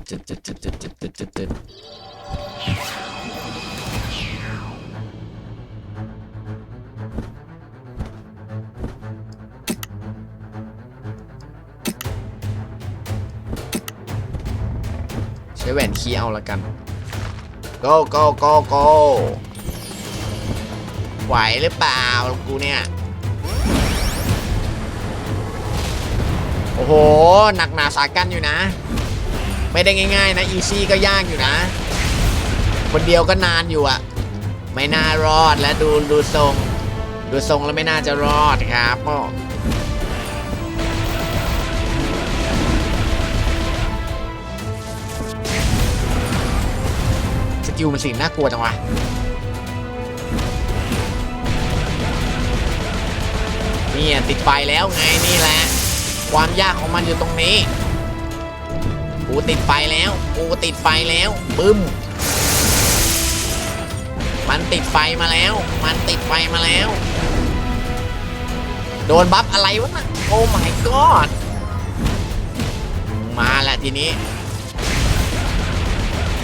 ดตึ๊ดตึ๊ดตึ๊ดตึ๊ดตึ๊ดตึ๊ดตึ๊ดตึ๊ดใช้แหวนคีย์เอาละกัน go go go go ไหวหรือเปล่ากูเนี่ย โอ้โห หนักหนาสากันอยู่นะ ไม่ได้ง่าย ๆ นะอีซี่ก็ยากอยู่นะ คนเดียวก็นานอยู่อะไม่น่ารอดและดูดูทรง ดูทรงแล้วไม่น่าจะรอดครับพ่อสกิลมันสิ่งน่ากลัวจังวะนี่ติดไฟแล้วไงนี่แหละ ความยากของมันอยู่ตรงนี้ กูติดไฟแล้ว กูติดไฟแล้วบึ้ม มันติดไฟมาแล้ว มันติดไฟมาแล้ว โดนบัฟอะไรวะน่ะโอ้ my god มาแหละทีนี้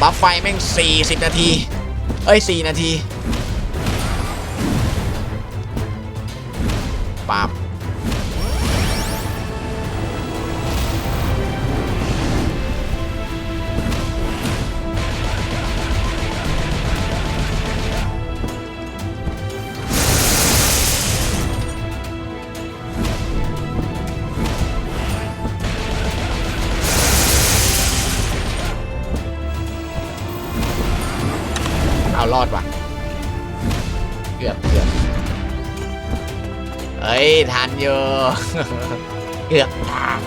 บัฟไฟแม่ง 40 นาที เอ้ย 4 นาที เอารอดว่ะ เกือบเกือบเอ้ยทันอยู่ เกือบทัน